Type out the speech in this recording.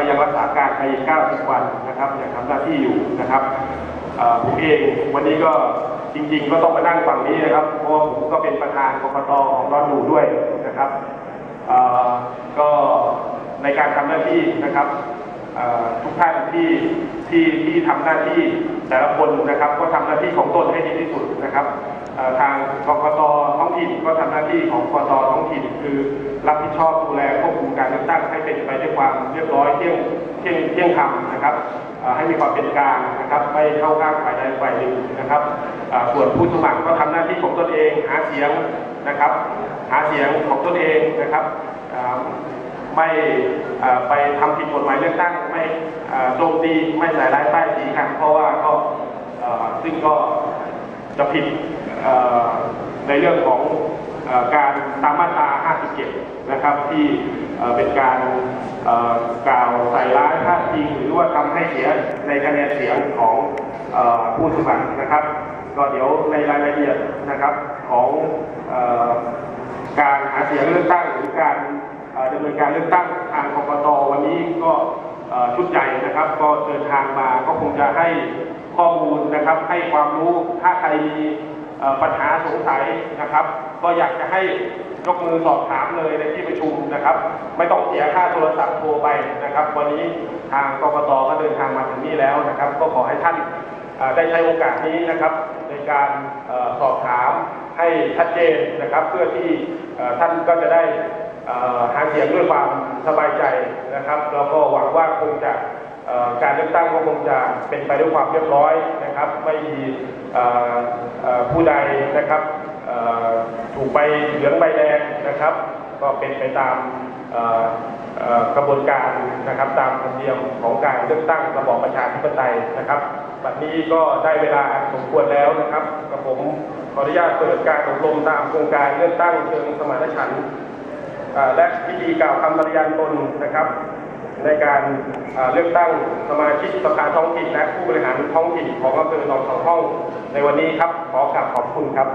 ก็ยังรักษาการไปอีก90 วันนะครับยังทำหน้าที่อยู่นะครับผมเองวันนี้ก็จริง ๆ ก็ต้องมานั่งฝั่งนี้นะครับเพราะผมก็เป็นประธานกรกตของดอนดูด้วยนะครับก็ในการทำหน้าที่นะครับทุกท่านที่ที่ที่ทำหน้าที่แต่ละคนนะครับ ก็ทำหน้าที่ของตนให้ดีที่สุดนะครับทางกรกต ถิ่นก็ทำหน้าที่ของกตท้องถิ่น คือรับผิดชอบดูแลควบคุมการเลือกตั้งให้เป็นไปด้วยความเรียบร้อยเที่ยงเที่ยงเที่ยงธรรมนะครับให้มีความเป็นกลางนะครับไม่เข้าข้างฝ่ายใดฝ่ายหนึ่งนะครับส่วนผู้สมัครก็ทำหน้าที่ของตนเองหาเสียงนะครับหาเสียงของตนเองนะครับไม่ไปทำผิดกฎหมายเลือกตั้งไม่โจมตีไม่ใส่ร้ายป้ายสีกันเพราะว่าก็ซึ่งก็ จะผิดในเรื่องของอการตามมาตรา 57 นะครับ ที่เป็นการกล่าวใส่ร้ายพาดพิงหรือว่าทำให้เสียในคะแนนเสียงของอผู้สมัครนะครับ ก็เดี๋ยวในรายละเอียดนะครับของอการหาเสียงเลือกตั้งหรือการดำเนินการเลือกตั้งทางกรกตวันนี้ก็ชุดใหญ่นะครับ ก็เดินทางมาก็คงจะให้ ข้อมูลนะครับ ให้ความรู้ถ้าใครมีปัญหาสงสัยนะครับ ก็อยากจะให้ยกมือสอบถามเลยในที่ประชุมนะครับ ไม่ต้องเสียค่าโทรศัพท์โทรไปนะครับ วันนี้ทางกรกตก็เดินทางมาถึงนี่แล้วนะครับ ก็ขอให้ท่านได้ใช้โอกาสนี้นะครับ ในการอสอบถามให้ชัดเจนนะครับ เพื่อที่ท่านก็จะได้หาเสียงด้วยความสบายใจนะครับแล้วก็หวังว่าคงจะ การเลือกตั้งก็คงจะเป็นไปด้วยความเรียบร้อยนะครับ ไม่มีผู้ใดนะครับถูกใบเหลืองใบแดงนะครับ ก็เป็นไปตามกระบวนการนะครับ ตามธรรมเนียมของการเลือกตั้งระบอบประชาธิปไตยนะครับบัดนี้ก็ได้เวลาสมควรแล้วนะครับกับผมขออนุญาตเปิดการอบรมตามโครงการเลือกตั้งเชิงสมานฉันท์และพิธีกล่าวคำปฏิญาณตนนะครับ ในการเลือกตั้งสมาชิกสภาท้องถิ่นและผู้บริหารท้องถิ่นของอำเภอหนองสองห้องในวันนี้ครับ ขอกราบขอบคุณครับ